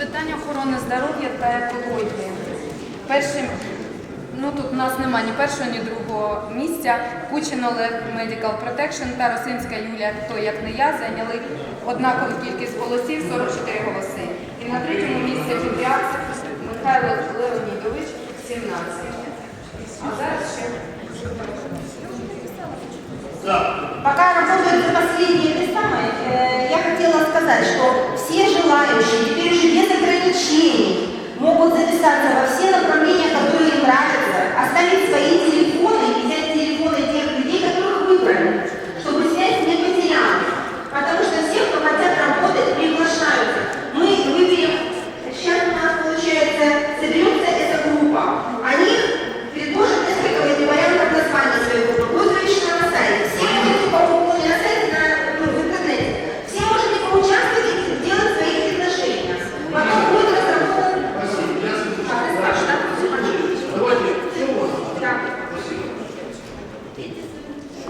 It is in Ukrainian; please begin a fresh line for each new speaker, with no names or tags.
питань охорони здоров'я та екології. Першим, ну тут у нас немає ні першого, ні другого місця. Кучин Олег Medical Protection та Росинська Юлія, хто як не я, зайняли однакову кількість голосів 44 голоси. І на третьому місці педіатр Михайло Леонідович 17. А зараз ще
Пока работают за последние места, э, я хотела сказать, что все желающие Denizli